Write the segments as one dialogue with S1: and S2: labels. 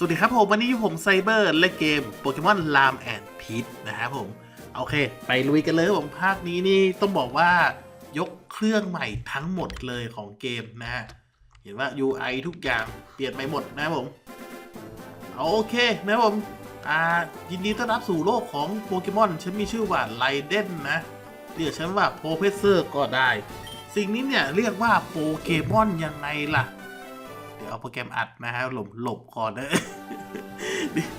S1: สวัสดีครับผม วันนี้ผมไซเบอร์และเกมโปเกมอนลามแอนพีทนะครับผม โอเค ไปลุยกันเลยผมภาคนี้นี่ต้องบอกว่ายกเครื่องใหม่ทั้งหมดเลยของเกมนะฮะเห็นว่า UI ทุกอย่างเปลี่ยนไปหมดนะครับผม โอเคนะครับผมอ่ายินดีต้อนรับสู่โลกของโปเกมอน ฉันมีชื่อว่าไลเดนนะเรียกฉันว่าโปรเฟสเซอร์ก็ได้ สิ่งนี้เนี่ยเรียกว่าโปเกมอนยังไงล่ะ เอาโปรแกรมอัดนะฮะหลบหลบก่อนเนะ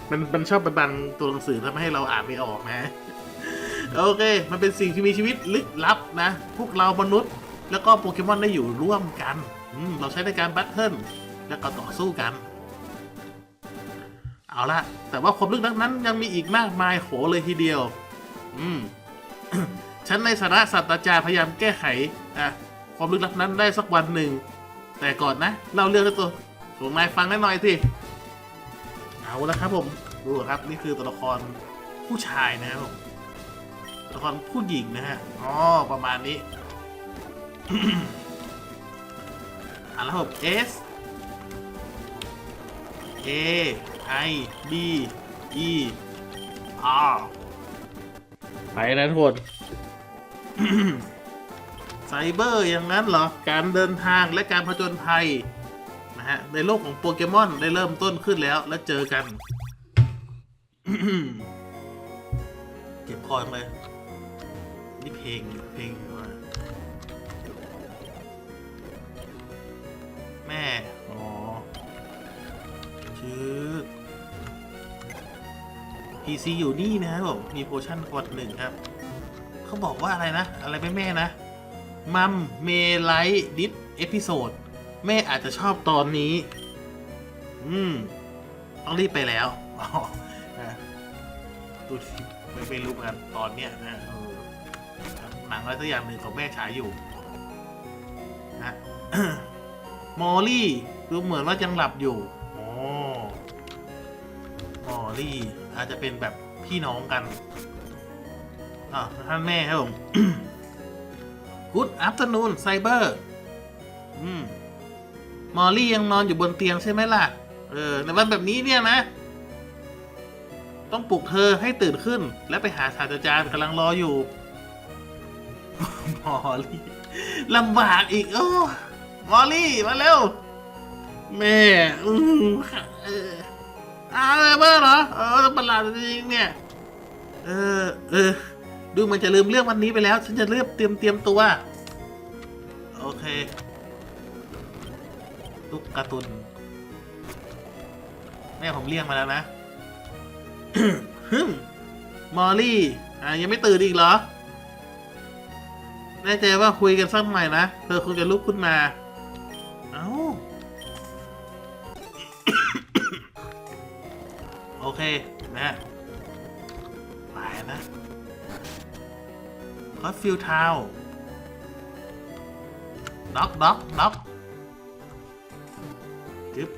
S1: มันมันชอบไปบังตัวหนังสือทำให้เราอ่านไม่ออกนะ โอเค มันเป็นสิ่งที่มีชีวิตลึกลับนะ พวกเรามนุษย์ แล้วก็โปเกมอนได้อยู่ร่วมกัน เราใช้ในการแบทเทิลแล้วก็ต่อสู้กัน เอาละแต่ว่าความลึกลับนั้นยังมีอีกมากมายโหเลยทีเดียว อืมฉันในฐานะศาสตราจารย์พยายามแก้ไขอะความลึกลับนั้นได้สักวันหนึ่ง แต่ก่อนนะเล่าเรื่องให้ตัวส่วนนายฟังได้หน่อยสิเอาละครับผมดูครับนี่คือตัวละครผู้ชายนะครับผมตัวละครผู้หญิงนะฮะอ๋อประมาณนี้อะแล้วผม S A I B E R ไปนะทุกคน ไซเบอร์อย่างนั้นเหรอ การเดินทางและการผจญภัยนะฮะในโลกของโปเกมอนได้เริ่มต้นขึ้นแล้วและเจอกัน เก็บคอยมานี่เพลงเพลงอยู่อะแม่ อ๋อชื่อ PC อยู่นี่นะครับผมมีโพชั่นกดหนึ่งครับ เขาบอกว่าอะไรนะ อะไรแม่แม่นะ มัมเมไลท์ดิสเอพิโซดแม่อาจจะชอบตอนนี้ อืม ต้องรีบไปแล้วอ๋อนะดูไม่ไม่รู้เหมือนกันตอนเนี้ยนะเอหนังอะไรสักอย่างหนึ่งของแม่ฉายอยู่นะมอลลี่ดูเหมือนว่ายังหลับอยู่อ๋อมอลลี่ อาจจะเป็นแบบพี่น้องกันอ่าท่านแม่ครับผม Good afternoon ไซเบอร์อืมมอลลี่ยังนอนอยู่บนเตียงใช่ไหมล่ะ เออ ในวันแบบนี้เนี่ยนะ ต้องปลุกเธอให้ตื่นขึ้น และไปหาศาสตราจารย์กำลังรออยู่ มอลลี่ลำบากอีก โอ้ มอลลี่ มาเร็ว แม่อืมเอออาไซเบอร์เหรอ เออประหลาดจริงเนี่ย เออ เออ ดูมันจะลืมเรื่องวันนี้ไปแล้ว ฉันจะเริ่มเตรียมเตรียมตัว โอเคลูกการ์ตูนแม่ผมเรียกมาแล้วนะฮึมมอลลี่ อะยังไม่ตื่นอีกเหรอ แน่ใจว่าคุยกันสักหน่อยนะ เธอคงจะลุกขึ้นมา เอ้า โอเค นะ ไปนะ คอฟฟิลทาวด็อกด็อกด็อกจึ๊บ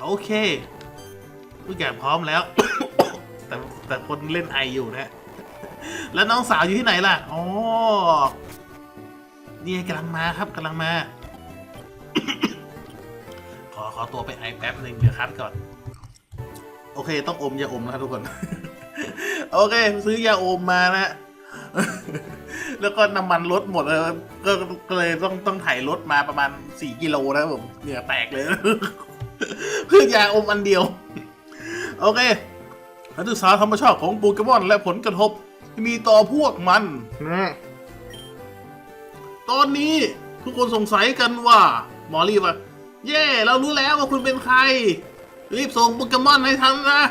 S1: โอเคทุกอย่างพร้อมแล้ว แต่แต่คนเล่นไออยู่นะ แล้วน้องสาวอยู่ที่ไหนล่ะอ๋อนี่กำลังมาครับกำลังมา ขอขอตัวไปไอแป๊บหนึ่งเดี๋ยวคัดก่อน โอเค ต้องอมอย่าอมนะครับทุกคน โอเค ซื้อยาอมมานะ แล้วก็น้ำมันรถหมดเลยก็ก็เลยต้องต้องถ่ายรถมาประมาณสี่กิโลนะผมเหงื่อแตกเลย เพื่อยาอมอันเดียว โอเคนักศึกษาธรรมชาติของโปเกมอนและผลกระทบที่มีต่อพวกมัน ตอนนี้ทุกคนสงสัยกันว่า หมอรีบว่าเย่เรารู้แล้วว่าคุณเป็นใคร รีบส่งโปเกมอนให้ทันนะ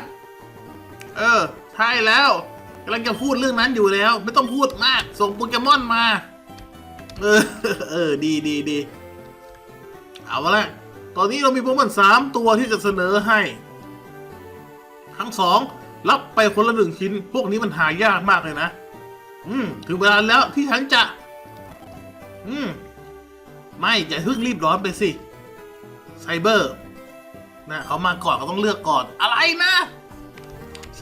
S1: เออ ใช่แล้วกำลังจะพูดเรื่องนั้นอยู่แล้ว ไม่ต้องพูดมาก ส่งโปเกมอนมา เออ เออ ดีดีดีเอาละ ตอนนี้เรามีโปเกมอนสามตัวที่จะเสนอให้ ทั้งสองรับไปคนละหนึ่งชิ้น พวกนี้มันหายากมากเลยนะ อืม ถึงเวลาแล้วที่ฉันจะ อืม ไม่อย่าเพิ่งรีบร้อนไปสิ ไซเบอร์นะเขามาก่อนเขาต้องเลือกก่อน อะไรนะ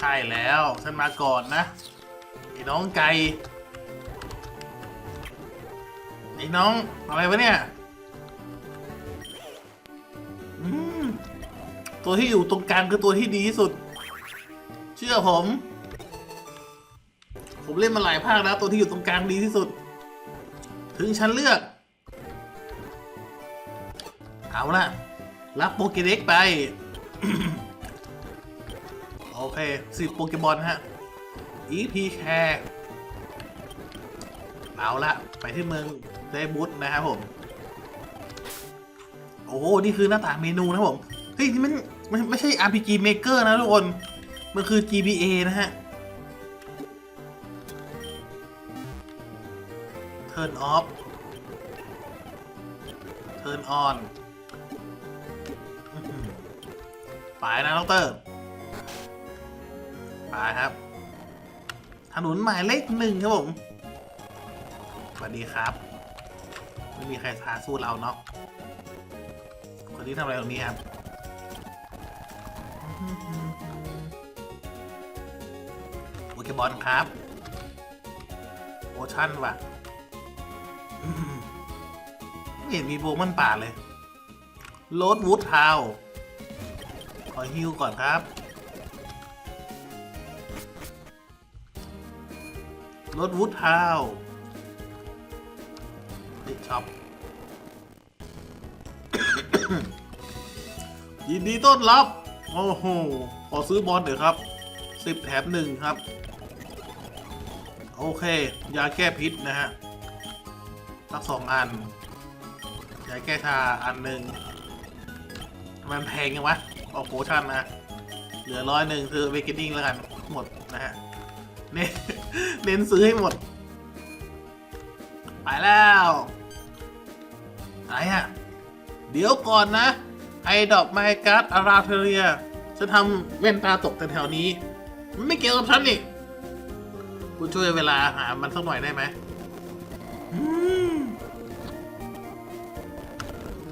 S1: ช่แล้วฉันมาก่อนนะไอ้น้องไก่ไอ้น้องอะไรวะเนี่ยตัวที่อยู่ตรงกลางคือตัวที่ดีที่สุด เชื่อผม ผมเล่นมาหลายภาคแล้ว ตัวที่อยู่ตรงกลางดีที่สุด ถึงฉันเลือก เอาล่ะ รับโปเกเด็กไป เคสิบโปเกมอนฮะ EP แคร์เอาละไปที่เมืองเดบุตนะครับผม โอ้นี่คือหน้าต่างเมนูนะผม เฮ้ย นี่มันมันไม่ใช่ RPG Maker นะทุกคน มันคือ GBA นะฮะ Turn off Turn on ไปนะดอกเตอร์ ไปครับถนนหมายเลขหนึ่งครับผม สวัสดีครับ ไม่มีใครท้าสู้เราเนาะ คนนี้ทำอะไรตรงนี้ครับโปเกบอลครับ โอชั่นว่ะ ไม่เห็นมีโบมันป่าเลย โรดวูดทาว ขอฮิวก่อนครับ รดวูดทาวติดช็อปยินดีต้อนรับ โอ้โห ขอซื้อบอลเดี๋ยวครับสิบแถมหนึ่งครับ โอเค ยาแก้พิษนะฮะสักสองอัน ยาแก้ชาอันหนึ่งมันแพงยังวะออกโปรชั่นนะ เหลือร้อยหนึ่งคือเวกเกนดิ้งแล้วกัน หมดนะฮะ เน้นเน้นซื้อให้หมด ไปแล้ว อะไรอะเดี๋ยวก่อนนะ ไอดอกไมการ์ดอาราเทเรีย จะทำแว่นตาตกแถวนี้ มันไม่เกี่ยวกับฉันนี่คุณช่วยเวลาหามันสักหน่อยได้ไหมอืม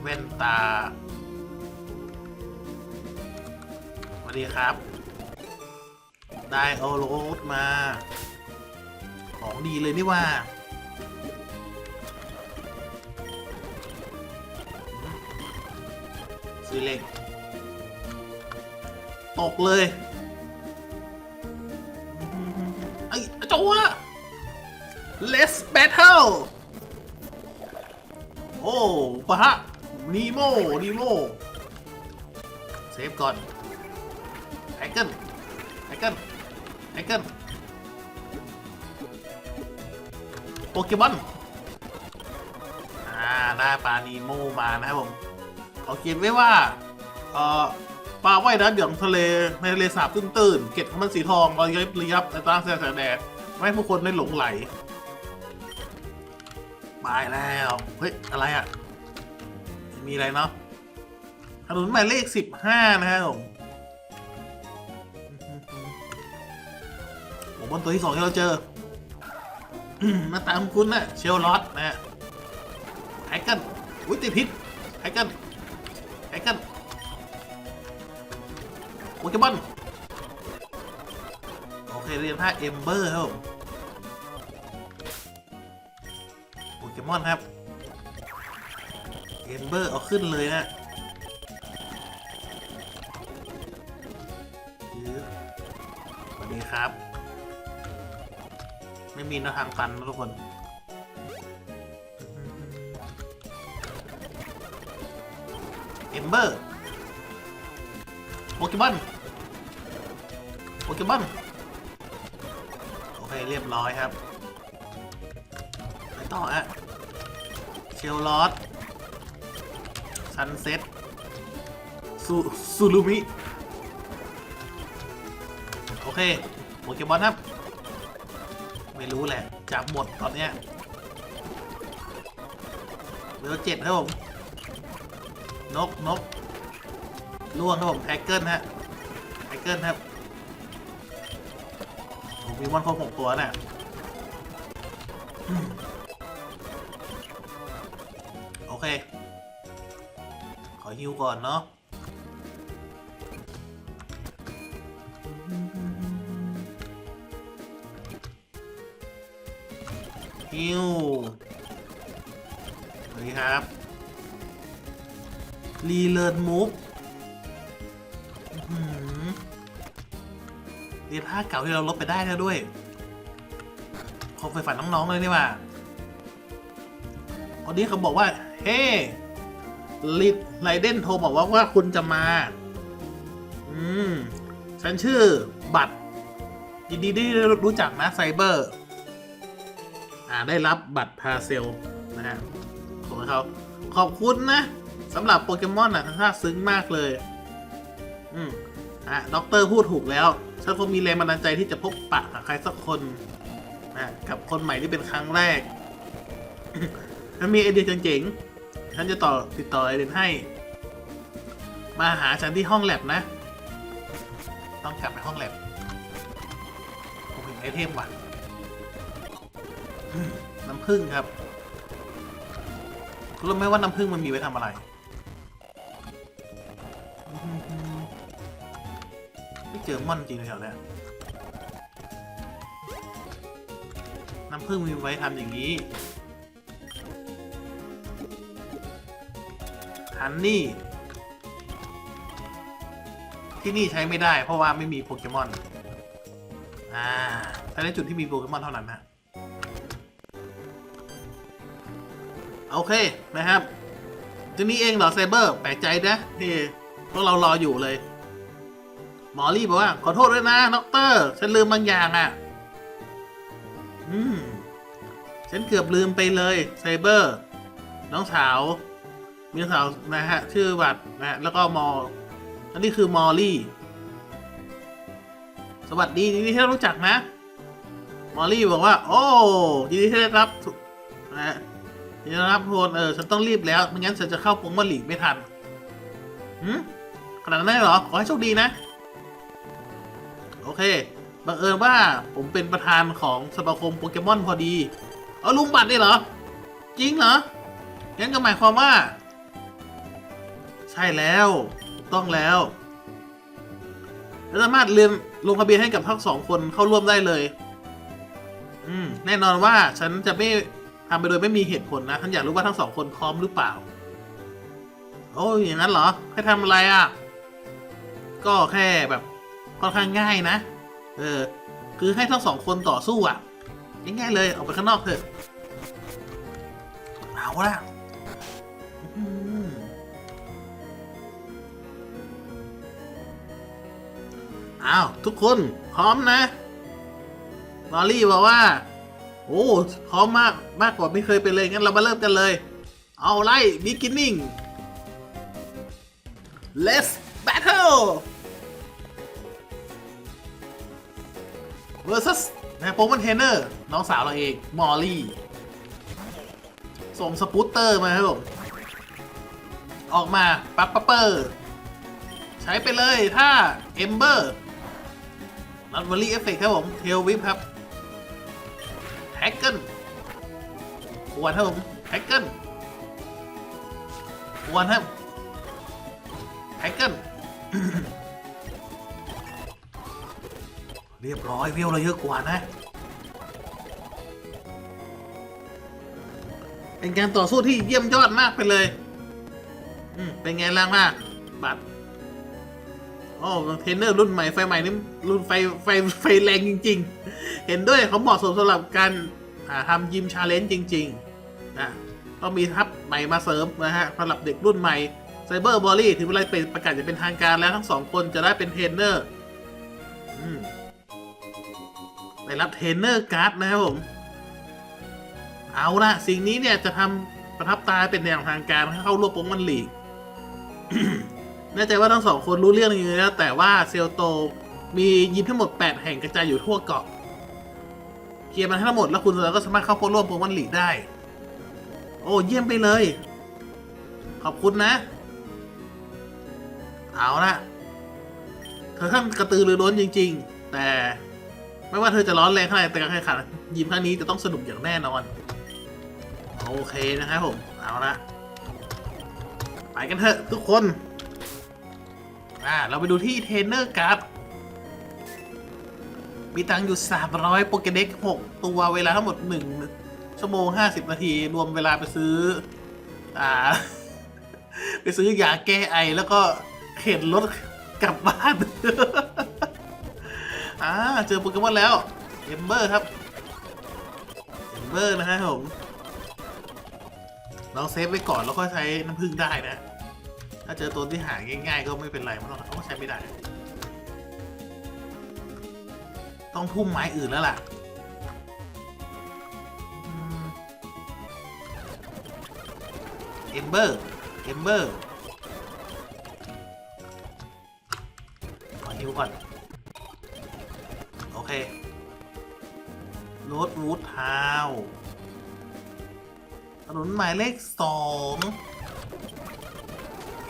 S1: แว่นตาสวัสดีครับ ได้โอโรสมา ของดีเลยนี่ว่า ซื้อเล็ก ตกเลยไอ้โจ้อะ Let's battle โอ้ปะฮะนีโมนีโมเซฟก่อนไอเกิล เกิลโปเกมอน อ่า ได้ปลานีโมมานะครับผมเขาเขียนไว้ว่า เอ่อ ปลาว่ายน้ำอย่างทะเล ในทะเลสาบตื้นๆ เกล็ดของมันสีทองรอยยิบระยับในตาแสงแดด ไม่ให้ผู้คนได้หลงไหลไปแล้ว เฮ้ย อะไรอะ มีอะไรเนาะถนนหมายเลขสิบห้านะครับผม บนตัวที่สองที่เราเจอมาตามคุณนะเชลลอตนะฮะไฮเกิลอุ้ยติดพิษไฮเกิลไฮเกิลโปเกมอนโอเคเรียนท่าเอมเบอร์ครับโปเกมอนครับเอมเบอร์เอาขึ้นเลยนะสวัสดีครับ ไม่มีนะทางตันนะทุกคนเอมเบอร์โปเกมอนโปเกมอนโอเคเรียบร้อยครับไปต่ออะเชลลอสซันเซ็ตซูซูลูมิ โอเคโปเกมอนครับ ไม่รู้แหละจับหมดตอนเนี้ยเวลเจ็ดครับผม นกนกล่วงครับผมแท็กเกิลฮะแท็กเกิลครับผมมีมอนครบหกตัวน่ะโอเค ขอฮิวก่อนเนาะิวสวัสดีครับรีเลิร์นมูฟเรียนท่าเก่าที่เราลบไปได้แล้วด้วยคงไปฝันน้อง ๆ เลยนี่ว่าคนนี้เขาบอกว่า เฮ้ลิดไลเดนโทรบอกว่าว่าคุณจะมา อืม ฉันชื่อบัตรยินดีที่ได้รู้จักนะไซเบอร์ ได้รับบัตรพาเซลนะฮะของเขาขอบคุณนะสำหรับโปเกมอนอะท่าซึ้งมากเลย อืมอะด็อกเตอร์พูดถูกแล้วฉันคงมีแรงบันดาลใจที่จะพบปะกับใครสักคนนะกับคนใหม่ที่เป็นครั้งแรกฉันมีไอเดียเจ๋งๆฉันจะต่อติดต่อไอเดนให้ มาหาฉันที่ห้องแลบนะ ต้องกลับไปห้องแลบผมเห็นไอเทมว่ะ น้ำผึ้งครับรู้ไหมว่าน้ำผึ้งมันมีไว้ทำอะไรไม่เจอม่อนจริงเลยแถวเนี้ยน้ำผึ้งมีไว้ทำอย่างนี้ฮันนี่ ที่นี่ใช้ไม่ได้เพราะว่าไม่มีโปเกมอน อ่าแต่ในจุดที่มีโปเกมอนเท่านั้นนะ โอเคนะครับจะนี้เองเหรอไซเบอร์แปลกใจนะที่พวกเรารออยู่เลย หมอรี่บอกว่า ขอโทษด้วยนะด็อกเตอร์ฉันลืมบางอย่างอะ่ะ อืม ฉันเกือบลืมไปเลยไซเบอร์ น้องสาว มีน้องสาวนะฮะ ชื่อวัดนะฮะแล้วก็มออันนี้คือมอลลี่ สวัสดียินดีที่ได้รู้จักนะ มอลลี่บอกว่า โอ้ยินดีที่ได้รับนะ ยินดีต้อนรับทุกคนเออฉันต้องรีบแล้วไม่งั้นฉันจะเข้าปงมอลลีไม่ทันหืมขนาดนั้นเลยเหรอ ขอให้โชคดีนะ โอเคบังเอิญว่าผมเป็นประธานของสมาคมโปเกมอนพอดี เอาลุงบัตรนี่เหรอ จริงเหรอ งั้นก็หมายความว่า ใช่แล้วถูกต้องแล้วแล้วสามารถเรียนลงทะเบียนให้กับทั้งสองคนเข้าร่วมได้เลย อืม แน่นอนว่าฉันจะไม่ ทำไปโดยไม่มีเหตุผลนะฉันอยากรู้ว่าทั้งสองคนพร้อมหรือเปล่า โอ้ยอย่างนั้นเหรอให้ทำอะไรอะ ก็แค่แบบค่อนข้างง่ายนะ เออ คือให้ทั้งสองคนต่อสู้อะ ง่ายๆเลยออกไปข้างนอกเถอะ เอาละอ้าว ทุกคนพร้อมนะลอรี่บอกว่า โอ้พร้อมมากมากกว่าไม่เคยเป็นเลยงั้นเรามาเริ่มกันเลย เอาไล่ beginning let's battle versus นะโปเมอนเทนเนอร์น้องสาวเราเอง มอลลี่ ส่งสปูตเตอร์มาครับผมออกมาปั๊บปั๊บเปอร์ใช้ไปเลยถ้าเอมเบอร์นัทวอลลี่เอฟเฟกครับผม เทลวิปครับ แฮกเกิลควนครับผมแฮกเกิลควนครับแฮกเกิลเรียบร้อยวิวเราเยอะกว่านะ เป็นการต่อสู้ที่เยี่ยมยอดมากไปเลย อืมเป็นไงล่างมากบัตร โอ้เทรนเนอร์รุ่นใหม่ไฟใหม่นี่รุ่นไฟไฟไฟแรงจริง ๆ เห็นด้วยเขาเหมาะสมสำหรับการทำยิมชาเลนจ์จริงๆนะต้องมีทัพใหม่มาเสริมนะฮะสำหรับเด็กรุ่นใหม่ไซเบอร์บอลลี่ถึงเวลาเป็นประกาศจะเป็นทางการแล้วทั้งสองคนจะได้เป็นเทรนเนอร์ได้รับเทรนเนอร์การ์ดนะครับผม เอาละสิ่งนี้เนี่ยจะทำประทับตาเป็นแนวทางการให้เข้าร่วมโปเกมอนลีก แน่ใจว่าทั้งสองคนรู้เรื่องนี้แล้วแต่ว่าเซลโตมียิมทั้งหมด 8 แห่งกระจายอยู่ทั่วเกาะเคลียร์มันให้ทั้งหมดแล้วคุณก็สามารถเข้าร่วมโปเกมอนลีได้ โอ้เยี่ยมไปเลย ขอบคุณนะ เอาละเธอท่านกระตือรือร้นจริง ๆ แต่ไม่ว่าเธอจะร้อนแรงเท่าไหร่แต่การแข่งขันยิมครั้งนี้จะต้องสนุกอย่างแน่นอน โอเคนะครับผม เอาละไปกันเถอะทุกคน อ่าเราไปดูที่เทรนเนอร์การ์ดมีตังค์อยู่ 300 โปเกเด็ก6 ตัวเวลาทั้งหมด 1 ชั่วโมง 50 นาที รวมเวลาไปซื้อ อ่า ไปซื้อยาแก้ไอ แล้วก็เข็นรถกลับบ้าน อ่า เจอโปเกมอนแล้ว เอมเบอร์ครับ เอมเบอร์นะฮะผมเราเซฟไว้ก่อนแล้วก็ใช้น้ำผึ้งได้นะ ถ้าเจอตัวที่หาง่าย ๆ ก็ไม่เป็นไรมันต้องต้องใช้ไม่ได้ ต้องพุ่มไม้อื่นแล้วล่ะเอมเบอร์เอมเบอร์ขอฮิวก่อน โอเคโรดวูดทาวถนนหมายเลขสอง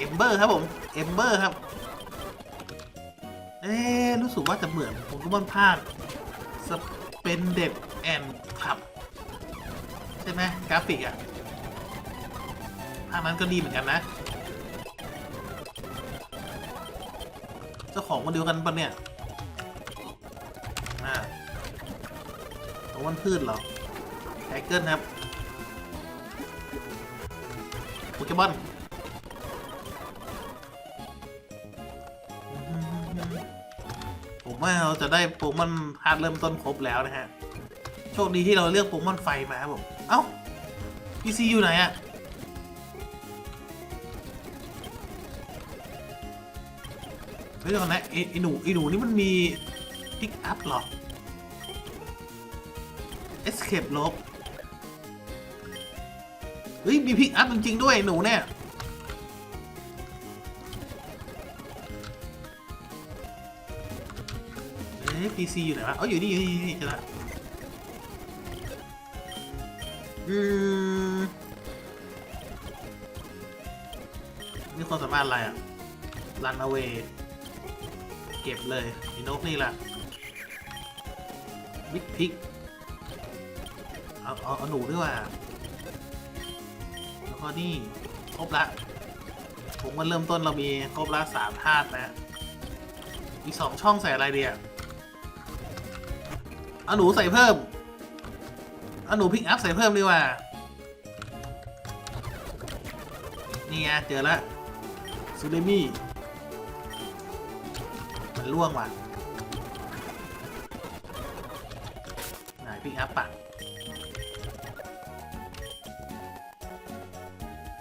S1: เอมเบอร์ครับผมเอมเบอร์ครับ เอ๊ะรู้สึกว่าจะเหมือนผมก็มันภาคสเปนเด็ดแอนขับ ใช่ไหมกราฟิกอะภาคนั้นก็ดีเหมือนกันนะ เจ้าของคนเดียวกันปะเนี่ยอ่าตรงวันพืชเหรอไทเกิลครับโปเกมอน ผมว่าเราจะได้โปเกมอนพาร์ทเริ่มต้นครบแล้วนะฮะ โชคดีที่เราเลือกโปเกมอนไฟมาครับผมเอ้าพีซีอยู่ไหนอะเฮ้ยเดี๋ยวก่อนนะไอ้ไอ้หนูไอ้หนูนี่มันมีพิกอัพหรอ Escape ลบเฮ้ยมีพิกอัพจริงๆด้วยหนูเนี่ย อ๊ะ PC อยู่ไหนวะเอาอยู่นี่อยู่นี่นี่จอละอืมนี่ความสามารถอะไรอะ run away เก็บเลยอีนกนี่แหละบิ๊กพิกเอาเอาเอาหนูด้วยว่ะแล้วก็นี่ครบละผมว่าเริ่มต้นเรามีครบละสามธาตุนะอีกสองช่องใส่อะไรเดีย เอาหนูใส่เพิ่มเอาหนูพิกอัพใส่เพิ่มดีกว่า นี่ไงเจอแล้วซูเดมี่ มันล่วงว่ะไหนพิกอัพปะ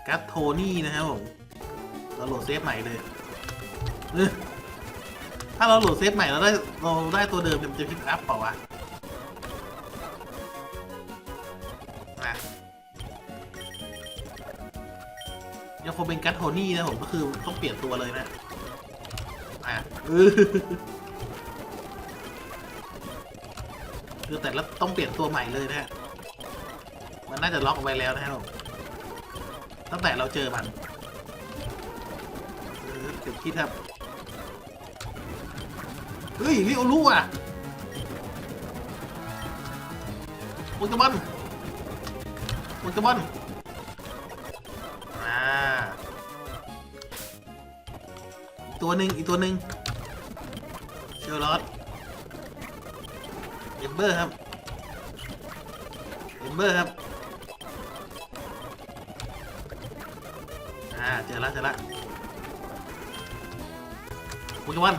S1: กัตโทนี่นะครับผม เราโหลดเซฟใหม่เลยเอ้ยถ้าเราโหลดเซฟใหม่แล้วได้เราได้ตัวเดิมเนี่ยมันจะพิกอัพเปล่าวะนะ เป็นกัตโทนี่นะผมก็คือต้องเปลี่ยนตัวเลยนะอะคือแต่ละต้องเปลี่ยนตัวใหม่เลยนะฮะมันน่าจะล็อกเอาไว้แล้วนะครับผมตั้งแต่เราเจอมันเออเดี๋ยวคิดครับเฮ้ยนี่โอรู้อะโปเกมอนโปเกมอน ตัวหนึ่งอีกตัวหนึ่งเชลลอตเอมเบอร์ครับเอมเบอร์ครับอ่าเจอแล้วเจอแล้วโปเกมอน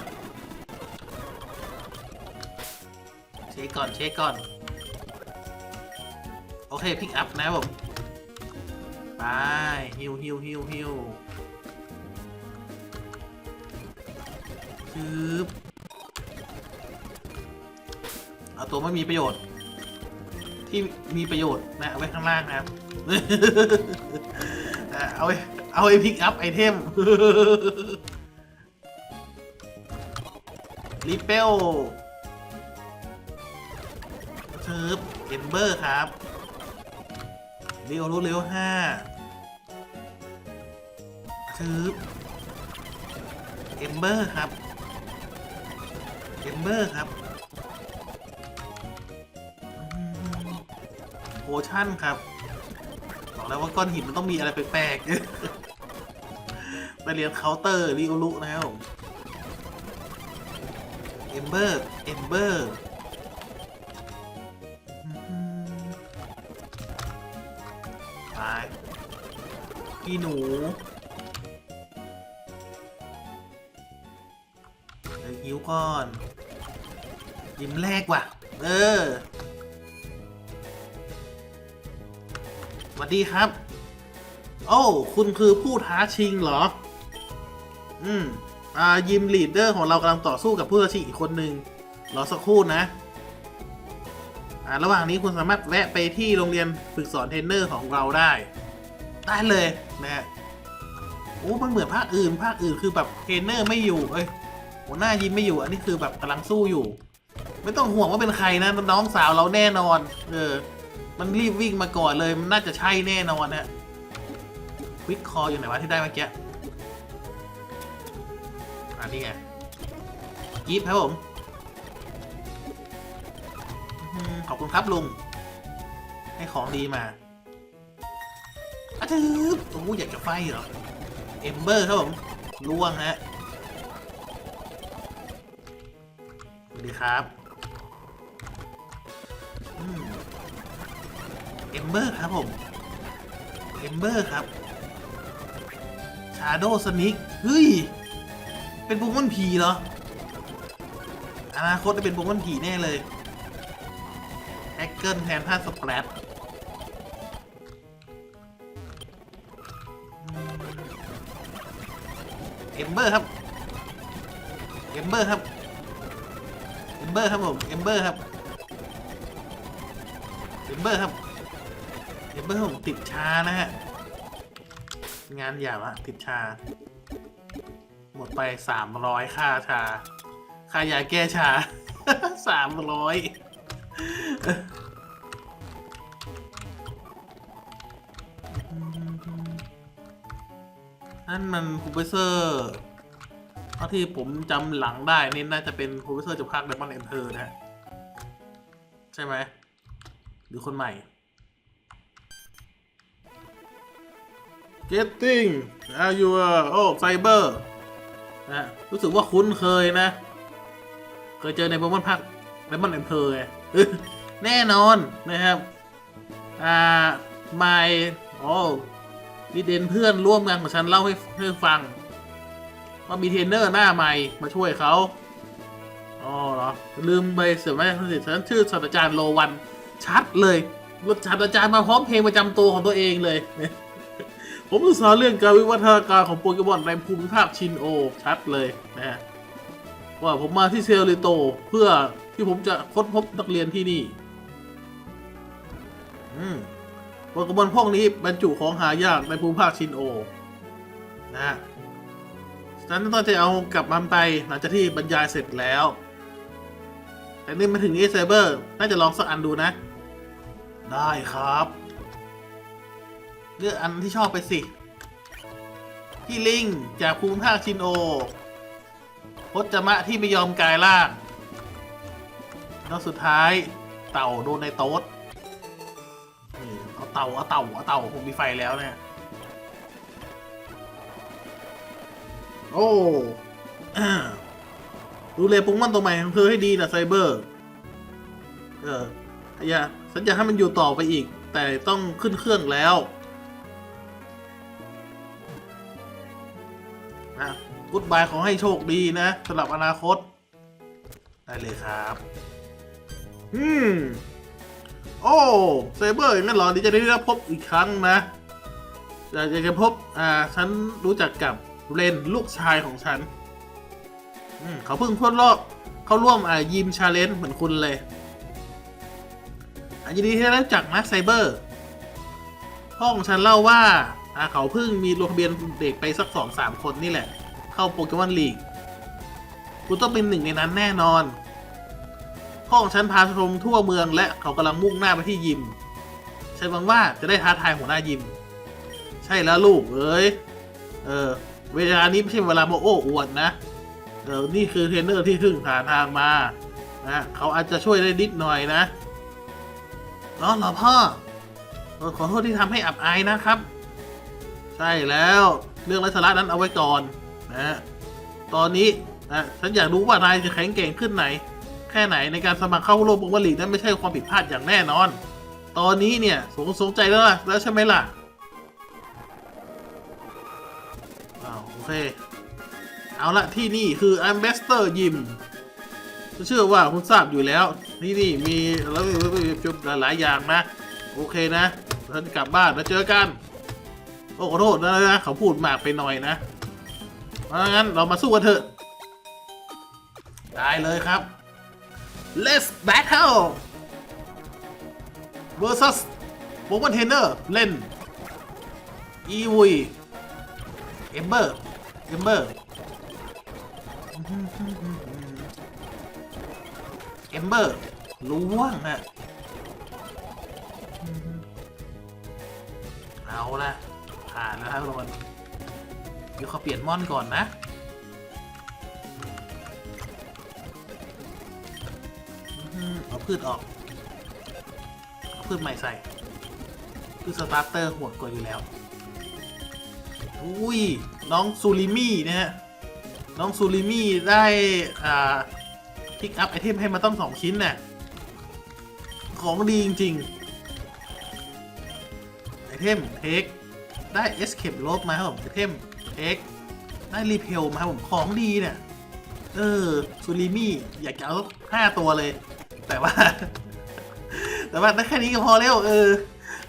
S1: เช็คก่อนเช็คก่อน โอเคพิกอัพนะครับผม ไปฮิวฮิวฮิวฮิว บเอาตัวไม่มีประโยชน์ ที่มีประโยชน์นะเอาไว้ข้างล่างนะครับ เอาไว้เอาไว้พิกอัพไอเทมรีเปลเชิบเอมเบอร์ครับเร็วรู้เร็วห้าเชิบเอมเบอร์ครับ เอมเบอร์ครับอืมโพชั่นครับ บอกแล้วว่าก้อนหินมันต้องมีอะไรแปลกๆไปเรียนเคาน์เตอร์รีโอลุนะครับเอมเบอร์ เอมเบอร์ไปพี่หนูเดี๋ยวหิวก่อน ยิมแรกว่ะ เออสวัสดีครับ โอ้ คุณคือผู้ท้าชิงเหรอ อืม อ่า ยิมลีดเดอร์ของเรากำลังต่อสู้กับผู้ท้าชิงอีกคนหนึ่งรอสักครู่นะ อ่า ระหว่างนี้คุณสามารถแวะไปที่โรงเรียนฝึกสอนเทรนเนอร์ของเราได้ ได้เลยนะฮะโอ้มันเหมือนภาคอื่น ภาคอื่นคือแบบเทรนเนอร์ไม่อยู่ เอ้ยหัวหน้ายิมไม่อยู่ อันนี้คือแบบกำลังสู้อยู่ ไม่ต้องห่วงว่าเป็นใครนะน้องสาวเราแน่นอน เออ มันรีบวิ่งมาก่อนเลย มันน่าจะใช่แน่นอนนะควิกคออยู่ไหนวะที่ได้เมื่อกี้อันนี้ไงกีฟครับผมขอบคุณครับลุง ให้ของดีมาอาทืบโอ้โหอยากจะไฟเหรอ เอมเบอร์ครับผมล่วงฮะสวัสดีครับ เอมเบอร์ครับผมเอมเบอร์ครับชาโดสนิกเฮ้ย เป็นโปเกมอนผีเหรอ อนาคตจะเป็นโปเกมอนผีแน่เลยแฮกเกิลแทนท่าสแปรดเอมเบอร์ครับเอมเบอร์ครับเอมเบอร์ครับผมเอมเบอร์ครับเอมเบอร์ครับ เอมเบอร์ผมติดชานะฮะ งานอย่างอะติดชา หมดไปสามร้อยค่าชา ค่ายาแก้ชาสามร้อยนั่นมันคูเปเซอร์เท่าที่ผมจำหลังได้นี่น่าจะเป็นคูเปเซอร์จากภาคเดมอนเอ็นเทอร์นะฮะใช่ไหม หรือคนใหม่ Getting are you โอ้ไซเบอร์นะรู้สึกว่าคุ้นเคยนะ เคยเจอในโปเกมอนพักไดมอนเอ็มเพอร์ไงแน่นอนนะครับ อ่าไม่โอ้ดีเดนเพื่อนร่วมงานของฉันเล่าให้ให้ฟัง ว่ามีเทรนเนอร์หน้าใหม่มาช่วยเขาอ๋อเหรอ ลืมไปเสียไม่ได้สิฉันชื่อศาสตราจารย์โลวัน ชัดเลยรถศาสตราจารย์มาพร้อมเพลงประจำตัวของตัวเองเลย ผมศึกษาเรื่องการวิวัฒนาการของโปเกมอนในภูมิภาคชินโอ ชัดเลยนะฮะว่าผมมาที่เซลลิโต เพื่อที่ผมจะค้นพบนักเรียนที่นี่โปเกมอนพวกนี้บรรจุของหายากในภูมิภาคชินโอ นะฮะฉันต้องจะเอากลับมันไปหลังจากที่บรรยายเสร็จแล้ว แต่นี่มาถึงนี้ไซเบอร์ น่าจะลองสักอันดูนะ ได้ครับ เลือกอันที่ชอบไปสิ พี่ลิง จากภูมิภาคชินโอพจมะที่ไม่ยอมกลายร่างแล้วสุดท้ายเต่าโดนในโต๊ดเอาเต่าเอาเต่าเอาเต่าผมมีไฟแล้วเนี่ย โอ้ดูแลปุ้งมันตัวใหม่ของเธอให้ดีนะไซเบอร์ เอออย่าฉันอยากให้มันอยู่ต่อไปอีก แต่ต้องขึ้นเครื่องแล้ว กุดบายขอให้โชคดีนะสำหรับอนาคต ได้เลยครับ อืม โอ้ไซเบอร์อย่างนั้นเหรอดีใจะได้พบอีกครั้งนะอยากอยากจะพบ อ่า ฉันรู้จักกับเรนลูกชายของฉัน อืมเขาเพิ่งพ้นรอบเขาร่วม อ่า ยิมชาเลนจ์เหมือนคุณเลยอันยินดีที่ได้รู้จักนะไซเบอร์พ่อของฉันเล่าว่าอ่า เขาเพิ่งมีลงทะเบียนเด็กไปสักสองสามคนนี่แหละ เข้าโปเกมอนลีกคุณต้องเป็นหนึ่งในนั้นแน่นอน พ่อของฉันพาชมทั่วเมืองและเขากำลังมุ่งหน้าไปที่ยิม ฉันหวังว่าจะได้ท้าทายหัวหน้ายิม ใช่แล้วลูกเอ้ย เออ เวลานี้ไม่ใช่เวลาโมโอ้อวดนะ เออ นี่คือเทรนเนอร์ที่เพิ่งผ่านทางมา นะ เขาอาจจะช่วยได้นิดหน่อยนะอ๋อเหรอพ่อเออขอโทษที่ทำให้อับอายนะครับ ใช่แล้ว เรื่องไร้สาระนั้นเอาไว้ก่อน นะฮะตอนนี้นะฉันอยากรู้ว่านายจะแข็งแกร่งขึ้นไหน แค่ไหนในการสมัครเข้าร่วมวงลีกนั้นไม่ใช่ความผิดพลาดอย่างแน่นอน ตอนนี้เนี่ยสงสงใจแล้วล่ะแล้วใช่ไหมล่ะอ้าวโอเคเอาละที่นี่คือ a m b a s s a d o r Gym เชื่อว่าคุณทราบอยู่แล้ว นี่นี่มีแล้วจุดหลายๆอย่างนะ โอเคนะเราจะกลับบ้านแล้วเจอกัน โอ้ขอโทษนะนะเขาพูดมากไปหน่อยนะ เพรางั้นเรามาสู้กันเถอะ ได้เลยครับ Let's battle versus โปเกมอนเทรนเนอร์เล่นอีวีเอมเบอร์เอมเบอร์เอมเบอร์ล่วงอะเอาละผ่านแล้วครับทุกคน ดี๋ยวเขาเปลี่ยนมอนก่อนนะ เอาพืชออก เอาพืชใหม่ใส่พืชสตาร์เตอร์โหดกว่าอยู่แล้ว อุ้ย น้องซูริมี่นะฮะ น้องซูริมี่ได้ อ่าพิกอัพไอเทมให้มาต้องสองชิ้นน่ะ ของดีจริงๆ ไอเทมเทคได้เอสเคปลบมาครับผมไอเทม X ได้รีเพลมาครับผมของดีเนี่ย เออซูริมี่อยากจะเอาห้าตัวเลย แต่ว่า แต่ว่าได้แค่นี้ก็พอแล้วเออ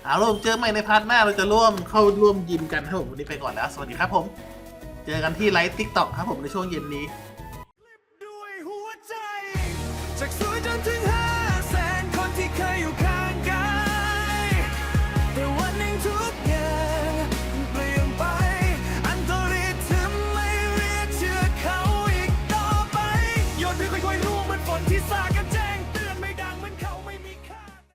S1: เอาล่ะผมเจอใหม่ในพาร์ทหน้าเราจะร่วมเข้าร่วมยิมกันครับผมวันนี้ไปก่อนแล้ว สวัสดีครับผม เจอกันที่ไลฟ์ทิกตอกครับผมในช่วงเย็นนี้